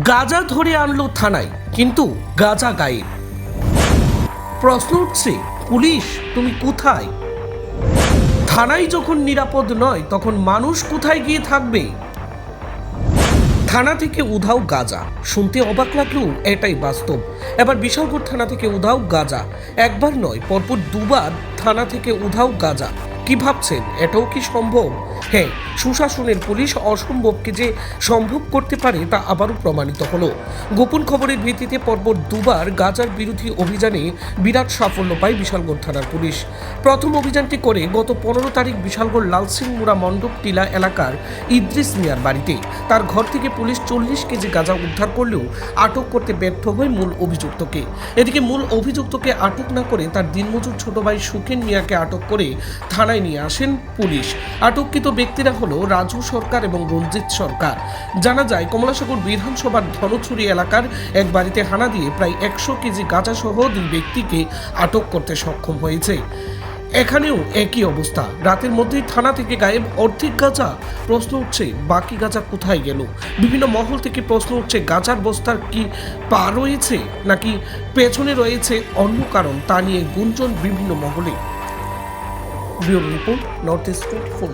গাজা ধরে আনলো থানায়, কিন্তু গাজা গায়েব। প্রশ্ন উঠছে, পুলিশ, তুমি কোথায়? থানায় যখন নিরাপদ নয়, তখন মানুষ কোথায় গিয়ে থাকবে? থানা থেকে উধাও গাজা। শুনতে অবাক লাগলেও এটাই বাস্তব। এবার বিশালগড় থানা থেকে উধাও গাজা। একবার নয়, পরপর দুবার থানা থেকে উধাও গাজা। কি ভাবছেন? এটাও কি সম্ভব? হ্যাঁ সুশাসনের পুলিশ অসম্ভবকে যে সম্ভব করতে পারে তা আবারও প্রমাণিত হলো। গোপন খবরের ভিত্তিতে পরপর দুবার গাজার বিরোধী অভিযানে বিরাট সাফল্য পায় বিশালগড় থানার পুলিশ। প্রথম অভিযানটি করে গত পনেরো তারিখ বিশালগড় লালসিংমুড়া মণ্ডপ টিলা এলাকার ইদ্রিস মিয়ার বাড়িতে। তার ঘর থেকে পুলিশ চল্লিশ কেজি গাঁজা উদ্ধার করলেও আটক করতে ব্যর্থ হয় মূল অভিযুক্তকে। এদিকে মূল অভিযুক্তকে আটক না করে তার দিনমজুর ছোট ভাই সুখেন মিয়াকে আটক করে থানায় নিয়ে আসেন পুলিশ। আটককৃত ব্যক্তিরা হলো রাজু সরকার এবং রঞ্জিত সরকার। জানা যায়, কমলাসাগর বিধানসভার ধনছুরি এলাকার এক বাড়িতে হানা দিয়ে প্রায় একশো কেজি গাঁজা সহ দুই ব্যক্তিকে আটক করতে সক্ষম হয়েছে। এখানেও একই অবস্থা। রাতের মধ্যেই থানা থেকে গায়েব অর্ধেক গাঁজা। প্রশ্ন উঠছে, বাকি গাঁজা কোথায় গেল? বিভিন্ন মহল থেকে প্রশ্ন উঠছে, গাঁজার বস্তার কি পা রয়েছে নাকি পেছনে রয়েছে অন্য কারণ? তা নিয়ে গুঞ্জন বিভিন্ন মহলে। Report north east phone